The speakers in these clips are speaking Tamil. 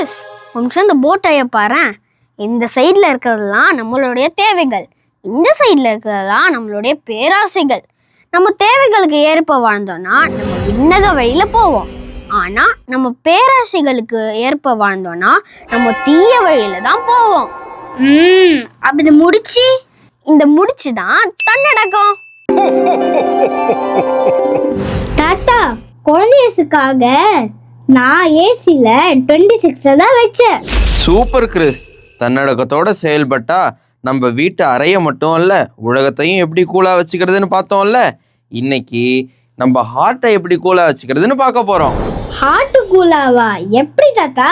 ஒரு நிமிஷம் இந்த போட்டைய பாரேன் இந்த சைடில் இருக்கிறதெல்லாம் நம்மளுடைய தேவைகள். இந்த சைடில் இருக்கிறதெல்லாம் நம்மளுடைய பேராசைகள். நம்ம தேவைகளுக்கு ஏற்ப வாழ்ந்தோம்னா நம்ம விண்ணக வழியில் போவோம். ஆனால் நம்ம பேராசைகளுக்கு ஏற்ப வாழ்ந்தோம்னா நம்ம தீய வழியில தான் போவோம். ம் அப்படி முடிச்சு? இந்த முடிச்சு தான் தன்னடக்கம். தாத்தா குழந்தையசுக்காக நான் ஏசில டுவெண்ட்டி சிக்ஸ் தான் வச்சேன். சூப்பர் கிறிஸ் தன்னடக்கத்தோட செயல்பட்டா நம்ம வீட்டு அறையை மட்டும் இல்ல உலகத்தையும் எப்படி கூலா வச்சுக்கிறதுன்னு பார்த்தோம்ல இன்னைக்கு நம்ம ஹார்ட்டை எப்படி கூலா வச்சுக்கிறதுன்னு பார்க்க போறோம். ஹார்ட்டு கூலாவா எப்படி தாத்தா?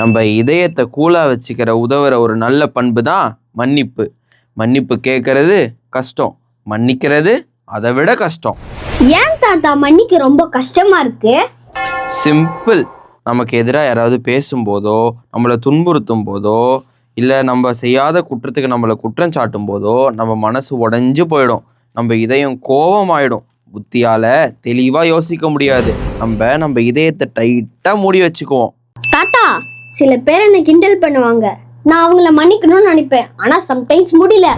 நம்ம இதயத்தை கூலா வச்சுக்கிற உதவுற ஒரு நல்ல பண்பு தான் மன்னிப்பு. மன்னிப்பு கேட்கறது கஷ்டம். மன்னிக்கிறது அதை விட கஷ்டம். ஏன் தாத்தா மன்னிக்க ரொம்ப கஷ்டமா இருக்கு? சிம்பிள் நமக்கு எதிராக யாராவது பேசும்போதோ நம்மளை துன்புறுத்தும் போதோ இல்லை நம்ம செய்யாத குற்றத்துக்கு நம்மளை குற்றம் சாட்டும் போதோ நம்ம மனசு உடஞ்சு போயிடும். நம்ம இதயம் கோபமாயிடும். புத்தியால் தெளிவாக யோசிக்க முடியாது. நம்ம நம்ம இதயத்தை டைட்டாக மூடி வச்சுக்குவோம். தாத்தா சில பேர் என்னை கிண்டல் பண்ணுவாங்க. நான் அவங்கள மன்னிக்கணும்னு நினைப்பேன். ஆனா சம்டைம்ஸ் முடியல.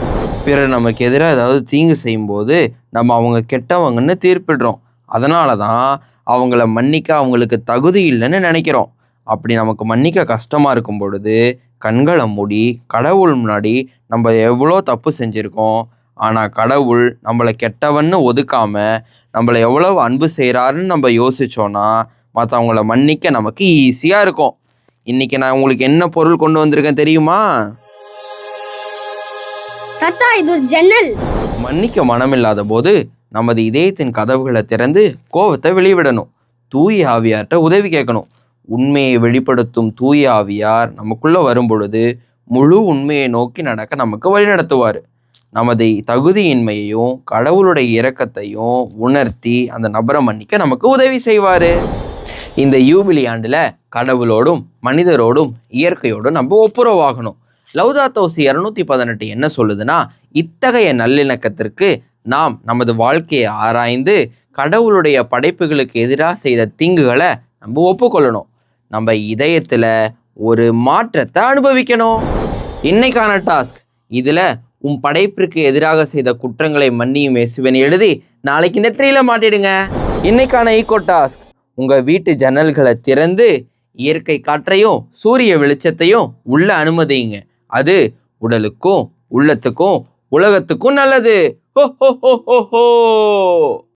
பிறர் நமக்கு எதிராக ஏதாவது தீங்கு செய்யும்போது நம்ம அவங்க கெட்டவங்கன்னு தீர்ப்பிடுறோம். அதனால தான் அவங்கள மன்னிக்க அவங்களுக்கு தகுதி இல்லைன்னு நினைக்கிறோம். அப்படி நமக்கு மன்னிக்க கஷ்டமாக இருக்கும் பொழுது கண்களை மூடி கடவுள் முன்னாடி நம்ம எவ்வளோ தப்பு செஞ்சுருக்கோம் ஆனால் கடவுள் நம்மளை கெட்டவன்னு ஒதுக்காம நம்மளை எவ்வளவு அன்பு செய்கிறாருன்னு நம்ம யோசிச்சோன்னா மற்றவங்கள மன்னிக்க நமக்கு ஈஸியாக இருக்கும். இன்னைக்கு நான் உங்களுக்கு என்ன பொருள் கொண்டு வந்திருக்கேன் தெரியுமா? தாத்தா இது ஒரு ஜன்னல் மன்னிக்க மனமில்லாத போது நமது இதயத்தின் கதவுகளை திறந்து கோபத்தை வெளிவிடணும். தூய ஆவியார்கிட்ட உதவி கேட்கணும். உண்மையை வெளிப்படுத்தும் தூய ஆவியார் நமக்குள்ளே வரும்பொழுது முழு உண்மையை நோக்கி நடக்க நமக்கு வழிநடத்துவார் நமது தகுதியின்மையையும் கடவுளுடைய இரக்கத்தையும் உணர்த்தி அந்த நபரை மன்னிக்க நமக்கு உதவி செய்வார். இந்த யூபிலி ஆண்டில் கடவுளோடும் மனிதரோடும் இயற்கையோடும் நம்ம ஒப்புரவாகணும். லவ்தாத்தோசி இரநூத்தி பதினெட்டு என்ன சொல்லுதுன்னா இத்தகைய நல்லிணக்கத்திற்கு நாம் நமது வாழ்க்கையை ஆராய்ந்து கடவுளுடைய படைப்புகளுக்கு எதிராக செய்த தீங்குகளை நம்ம ஒப்புக்கொள்ளணும். நம்ம இதயத்தில் ஒரு மாற்றத்தை அனுபவிக்கணும். இன்னைக்கான டாஸ்க். இதில் உன் படைப்பிற்கு எதிராக செய்த குற்றங்களை மன்னியும் இயேசுவன் எழுதி நாளைக்கு இந்த ட்ரீல மாட்டிடுங்க. இன்னைக்கான ஈகோ டாஸ்க். உங்கள் வீட்டு ஜன்னல்களை திறந்து இயற்கை காற்றையும் சூரிய வெளிச்சத்தையும் உள்ள அனுமதிங்க. அது உடலுக்கும் உள்ளத்துக்கும் உலகத்துக்கும் நல்லது. ほっほほほ